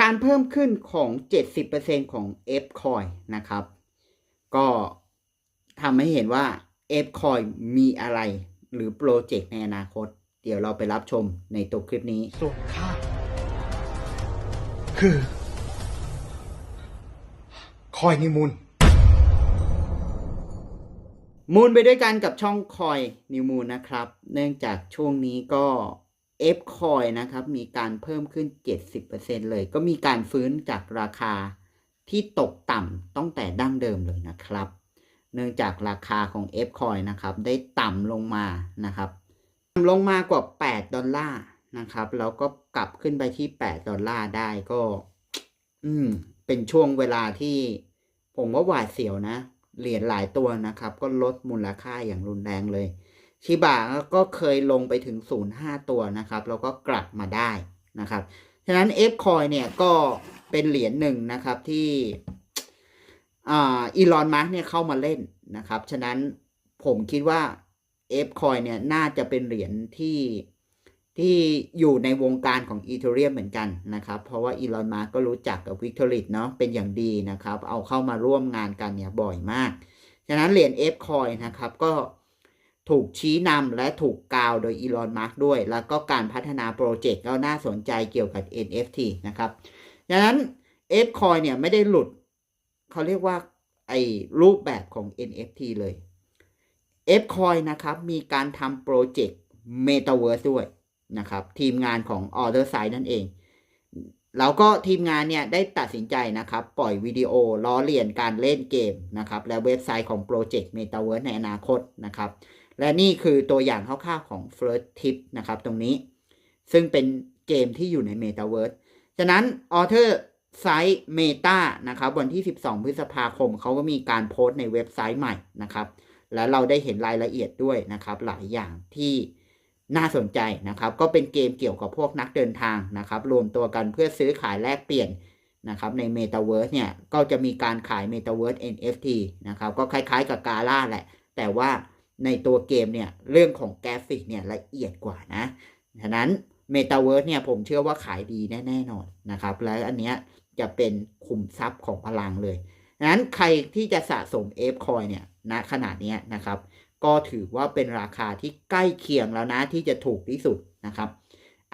การเพิ่มขึ้นของ 70%ของ F coin นะครับ ก็ทำให้เห็นว่า F coin มีอะไรหรือโปรเจกต์ในอนาคต เดี๋ยวเราไปรับชมในตัวคลิปนี้ ส่วนข้าคือคอยนิมูลมูลไปด้วยกันกับช่องคอยนิวมูลนะครับ เนื่องจากช่วงนี้ก็ F คอยนะครับ มีการเพิ่มขึ้น 70%เลย ก็มีการฟื้นจากราคาที่ตกต่ำตั้งแต่ดั้งเดิมเลยนะครับ เนื่องจากราคาของ F คอยนะครับ ได้ต่ำลงมานะครับต่ำลงมากว่า 8 ดอลลาร์นะครับ แล้วก็กลับขึ้นไปที่ 8 ดอลลาร์ได้ก็ อืม เป็นช่วงเวลาที่ผมว่าหวาดเสียวนะ เหรียญหลายตัวนะครับ ก็ลดมูลค่าอย่างรุนแรงเลย ชิบะก็เคยลงไปถึง 0.5 ตัวนะครับ แล้วก็กลับมาได้นะครับ ฉะนั้น F coin เนี่ยก็เป็นเหรียญหนึ่งนะครับที่อีลอนมาร์กเนี่ยเข้ามาเล่นนะครับ ฉะนั้นผมคิดว่า F coin เนี่ยน่าจะเป็นเหรียญที่ที่อยู่ในวงการของอีเทเรียมเหมือนกันนะครับ เพราะว่าอีลอนมาร์กก็รู้จักกับวิกตอริเนาะเป็นอย่างดีนะครับ เอาเข้ามาร่วมงานกันเนี่ยบ่อยมาก ฉะนั้นเหรียญ F coin นะครับก็ ถูกชี้นำและถูกกาวโดยอีลอนมาร์กด้วย แล้วก็การพัฒนาโปรเจกต์ก็น่าสนใจเกี่ยวกับ NFT นะครับดังนั้น F coin เนี่ยไม่ได้หลุด เขาเรียกว่าไอ้รูปแบบของ NFT เลย F coin นะครับมีการทำโปรเจกต์ Metaverse ด้วยนะครับ ทีมงานของ Order Side นั่นเอง แล้วก็ทีมงานเนี่ยได้ตัดสินใจนะครับ ปล่อยวิดีโอล้อเลียนการเล่นเกมนะครับ และเว็บไซต์ของโปรเจกต์ Metaverse ในอนาคตนะครับ และนี่คือตัวอย่างคร่าวๆของ First Tip นะครับตรงนี้ ซึ่งเป็นเกมที่อยู่ใน Metaverse ฉะนั้น Author Site Meta นะครับ วันที่ 12 พฤษภาคม เขาก็มีการโพสต์ในเว็บไซต์ใหม่นะครับ และเราได้เห็นรายละเอียดด้วยนะครับ หลายอย่างที่น่าสนใจนะครับ ก็เป็นเกมเกี่ยวกับพวกนักเดินทางนะครับ รวมตัวกันเพื่อซื้อขายแลกเปลี่ยนนะครับ ใน Metaverse เนี่ย ก็จะมีการขาย Metaverse NFT นะครับ ก็คล้ายๆกับกาล่าแหละ แต่ว่า ในตัวเกมเนี่ยเรื่องของกราฟิกเนี่ยละเอียดกว่านะฉะนั้น Metaverse เนี่ยผมเชื่อว่าขายดีแน่ๆนอนนะครับ และอันเนี้ยจะเป็นคุมทรัพย์ของพลังเลยนั้นใครที่จะสะสม F coin เนี่ยณขนาดนี้นะครับ ก็ถือว่าเป็นราคาที่ใกล้เคียงแล้วนะที่จะถูกที่สุดนะครับ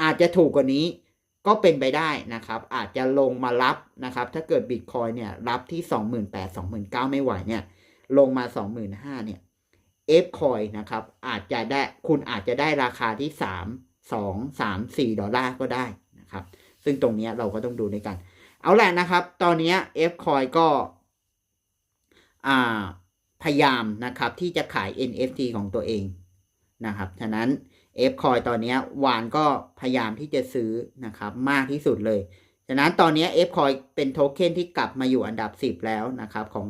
อาจจะถูกกว่านี้ก็เป็นไปได้นะครับ อาจจะลงมารับนะครับ ถ้าเกิดบิตคอยเนี่ยรับที่ 28,000 29,000 ไม่ไหวเนี่ย ลงมา 25,000เนี่ย F coin นะครับ อาจจะได้คุณอาจจะได้ราคาที่ 3 2 3 4 ดอลลาร์ก็ได้นะครับ ซึ่งตรงนี้เราก็ต้องดูด้วยกัน เอาแหละนะครับ ตอนนี้ F coin ก็พยายามนะครับที่จะขาย NFT ของตัวเองนะครับ ฉะนั้น F coin ตอนนี้วานก็พยายามที่จะซื้อนะครับมากที่สุดเลย ฉะนั้นตอนนี้ F coin เป็นโทเค็นที่กลับมาอยู่อันดับ 10 แล้วนะครับของ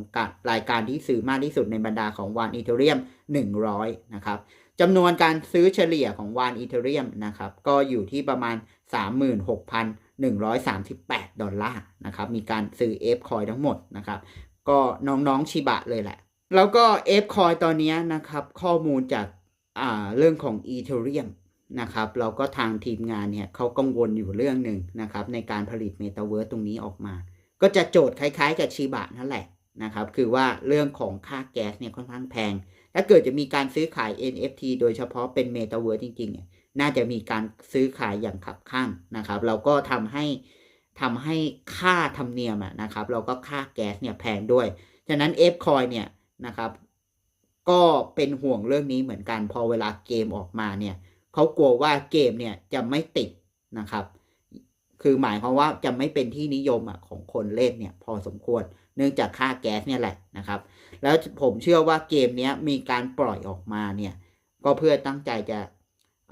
รายการที่ซื้อมากที่สุดในบรรดาของวานอีเทเรียม100 นะครับจำนวนการซื้อเฉลี่ยของวานอีเทเรียมนะครับก็อยู่ที่ประมาณ 36,138 ดอลลาร์นะครับมีการซื้อ F coin ทั้งหมดนะครับก็น้องๆชิบะเลยแหละ แล้วก็ F coin ตอนนี้นะครับข้อมูลจากเรื่องของ Ethereum นะครับเราก็ทางทีมงานเนี่ยเขากังวลอยู่เรื่องหนึ่งนะครับในการผลิต Metaverse ตรงนี้ออกมา ก็จะโจทย์คล้ายๆ กับชิบะนั่นแหละนะครับคือว่าเรื่องของค่าแก๊สเนี่ยค่อนข้างแพง ถ้าเกิดจะมีการซื้อขาย NFT โดยเฉพาะเป็น Metaverse จริงๆเนี่ยน่าจะมีการซื้อขายอย่างขับข้างนะครับเราก็ทำให้ทำให้ค่าธรรมเนียมนะครับเราก็ค่าแก๊สเนี่ยแพงด้วย ฉะนั้น F coin เนี่ยนะครับก็เป็นห่วงเรื่องนี้เหมือนกันพอเวลาเกมออกมาเนี่ย เขากลัวว่าเกมเนี่ยจะไม่ติดนะครับ คือหมายความว่าจะไม่เป็นที่นิยมอะของคนเล่นเนี่ยพอสมควร เนื่องจากค่าแก๊สเนี่ยแหละนะครับ แล้วผมเชื่อว่าเกมเนี้ยมีการปล่อยออกมาเนี่ยก็เพื่อตั้งใจจะ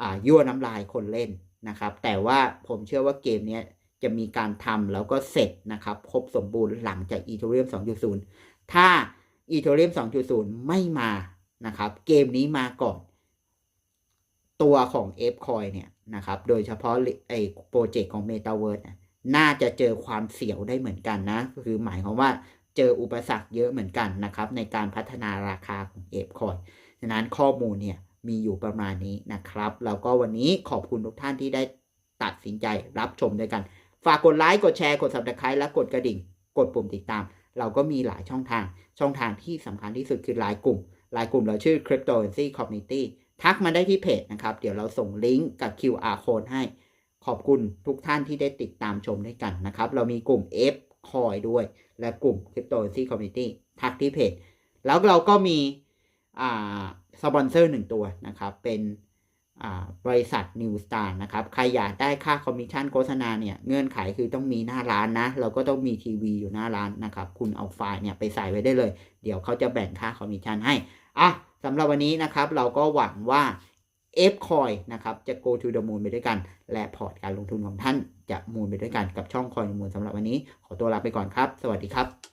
อ่ายั่วน้ำลายคนเล่นนะครับ แต่ว่าผมเชื่อว่าเกมเนี้ยจะมีการทำแล้วก็เสร็จนะครับ ครบสมบูรณ์หลังจาก Ethereum 2.0 ถ้า Ethereum 2.0 ไม่มานะครับ เกมนี้มาก่อน ตัวของ F coin เนี่ยนะครับ โดยเฉพาะไอ้โปรเจกต์ของ Metaverse น่ะน่าจะเจอความเสียวได้เหมือนกันนะ คือหมายความว่าเจออุปสรรคเยอะเหมือนกันนะครับ ในการพัฒนาราคาของ F coin ฉะนั้นข้อมูลเนี่ยมีอยู่ประมาณนี้นะครับ แล้วก็วันนี้ขอบคุณทุกท่านที่ได้ตัดสินใจรับชมด้วยกัน ฝากกดไลค์ กดแชร์ กด subscribe และกดกระดิ่ง กดปุ่มติดตาม เราก็มีหลายช่องทาง ช่องทางที่สำคัญที่สุดคือไลน์กลุ่มไลน์กลุ่มเราชื่อ Cryptocurrency Community ทักมาได้ที่เพจนะครับ เดี๋ยวเราส่งลิงก์กับ QR code ให้ ขอบคุณทุกท่านที่ได้ติดตามชมด้วยกันนะครับ เรามีกลุ่ม F Coin ด้วย และกลุ่ม Cryptocurrency Community ทักที่เพจ แล้วเราก็มีสปอนเซอร์หนึ่งตัวนะครับ เป็นบริษัท New Star นะครับ ใครอยากได้ค่าคอมมิชชั่นโฆษณาเนี่ย เงื่อนไขคือต้องมีหน้าร้านนะ เราก็ต้องมีทีวีอยู่หน้าร้านนะครับ คุณเอาไฟล์เนี่ยไปใส่ไว้ได้เลย เดี๋ยวเขาจะแบ่งค่าคอมมิชชั่นให้ อะสำหรับวันนี้นะครับเราก็หวังว่า F Coin นะครับจะ go to the moon ไปด้วยกัน และพอร์ตการลงทุนของท่านจะมูลไปด้วยกันกับช่องคอยมูลสำหรับวันนี้ ขอตัวลาไปก่อนครับ สวัสดีครับ